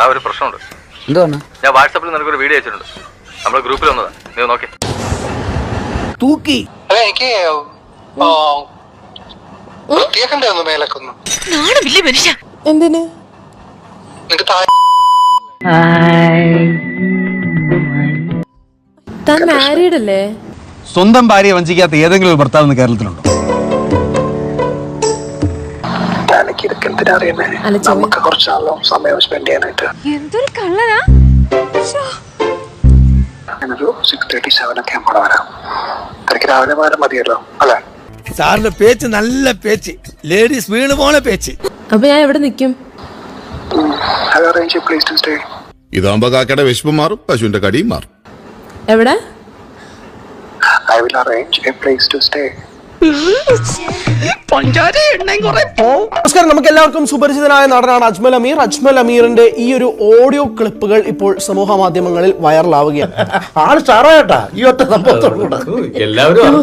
ദാ ഒരു പ്രശ്നമുണ്ട്. എന്താണ് ഞാൻ വാട്സാപ്പിൽ നിനക്കൊരു വീഡിയോ അയച്ചിട്ടുണ്ട്. നമ്മുടെ ഗ്രൂപ്പിൽ വന്നതാ. നീ നോക്കി. തൂക്കി. അല്ല എനിക്ക് ആ, വൃത്തിയാക്കണ്ടേ ഒന്ന് മേലൊക്കെ ഒന്ന് നാണമില്ലേ മനുഷ്യ? എന്തിന്? നിനക്ക് താഴെ താൻ മാരീഡ് അല്ലേ? സ്വന്തം ഭാര്യയെ വഞ്ചിക്കാത്ത ഏതെങ്കിലും ഒരു ഭർത്താവ് കേരളത്തിലുണ്ടോ? എനിക്ക് ഇതൊക്കെ എന്തിനാ അറിയുന്നേ നമുക്ക് കുറച്ചാണല്ലോ സമയം സ്പെൻഡ് ചെയ്യാനായിട്ട്. എന്തൊരു കള്ളനാ? ഞാനൊരു സിക്സ് തേർട്ടി സെവൻ ഒക്കെ ആകുമ്പോൾ വരാം. എനിക്ക് രാവിലെ വരാൻ മതിയല്ലോ അല്ലേ? സാറിന്റെ പേച്ച് നല്ല പേച്ച്. ലേഡീസ് വീണ് പോണ പേച്ച്. അപ്പൊ ഞാൻ എവിടെ നിൽക്കും I arrange place to stay ഇതാകുമ്പോ കാക്കയുടെ വിശപ്പ് മാറും പശുവിന്റെ കടിയും മാറും. എവിടെ? I will arrange a place to stay നമസ്കാരം. നമുക്ക് എല്ലാവർക്കും സുപരിചിതനായ നടനാണ് അജ്മൽ അമീർ. അജ്മൽ അമീറിന്റെ ഈ ഒരു ഓഡിയോ ക്ലിപ്പുകൾ ഇപ്പോൾ സമൂഹ മാധ്യമങ്ങളിൽ വൈറലാവുകയാണ്. ആൾ സ്റ്റാറായിട്ടാ ഈ ഒറ്റ സംഭവത്തോടുകൂടെ. എല്ലാവരും